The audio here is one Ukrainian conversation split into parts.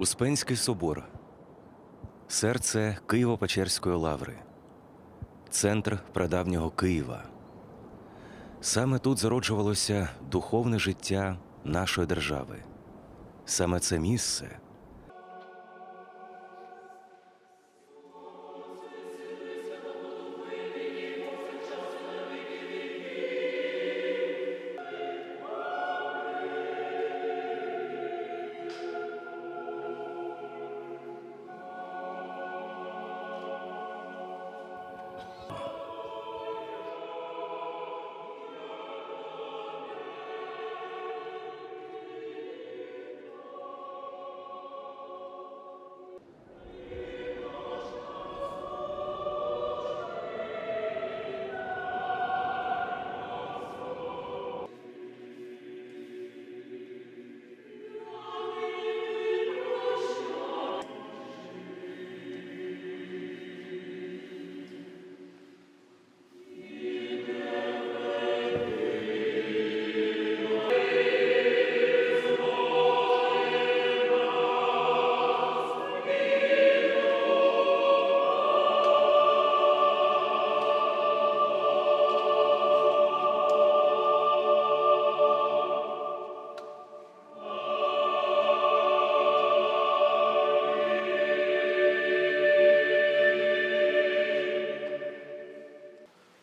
Успенський собор, серце Києво-Печерської лаври, центр прадавнього Києва. Саме тут зароджувалося духовне життя нашої держави. Саме це місце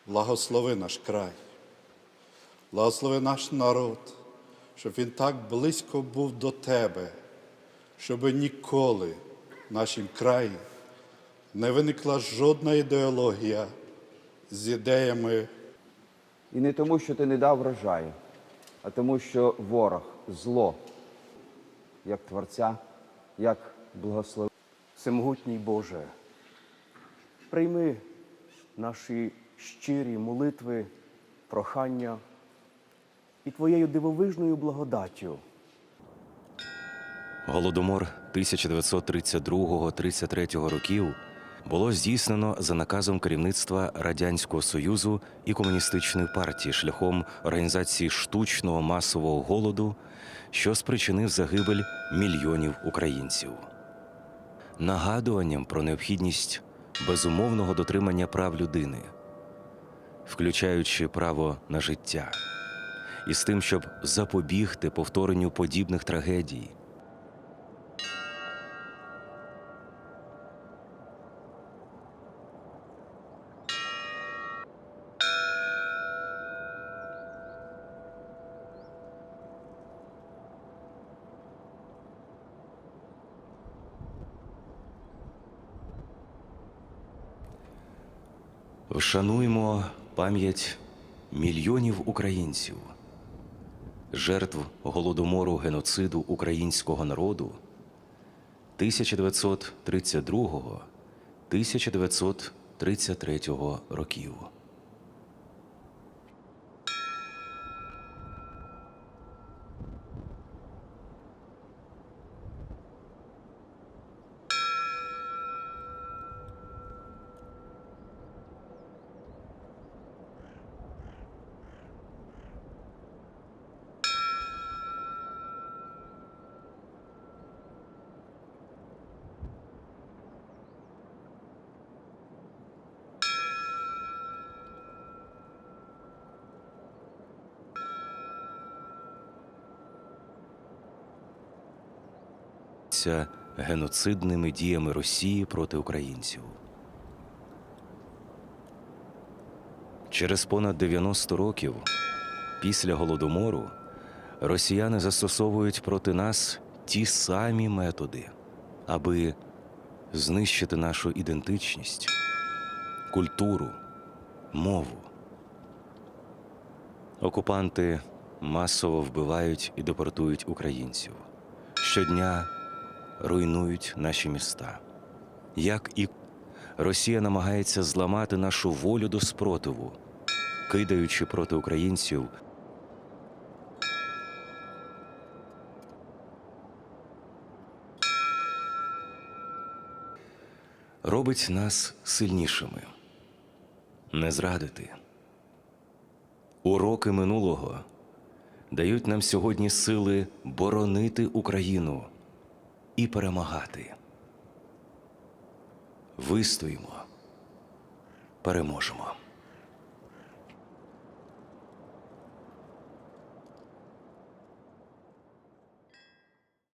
Благослови наш край, благослови наш народ, щоб він так близько був до Тебе, щоб ніколи в нашім краї не виникла жодна ідеологія з ідеями. І не тому, що ти не дав врожаю, а тому, що ворог, зло, як Творця, як благослов... Всемогутній Боже, прийми наші щирі молитви, прохання і Твоєю дивовижною благодаттю Голодомор 1932-33 років було здійснено за наказом керівництва Радянського Союзу і комуністичної партії шляхом організації штучного масового голоду, що спричинив загибель мільйонів українців. Нагадуванням про необхідність безумовного дотримання прав людини, включаючи право на життя, і з тим, щоб запобігти повторенню подібних трагедій. Вшануємо пам'ять мільйонів українців, жертв голодомору геноциду українського народу 1932-1933 років. Ця геноцидними діями Росії проти українців. Через понад 90 років після голодомору росіяни застосовують проти нас ті самі методи, аби знищити нашу ідентичність, культуру, мову. Окупанти масово вбивають і депортують українців. Щодня руйнують наші міста. Як і Росія намагається зламати нашу волю до спротиву, кидаючи проти українців робить нас сильнішими, не зрадити. Уроки минулого дають нам сьогодні сили боронити Україну і перемагати. Вистоїмо, переможемо.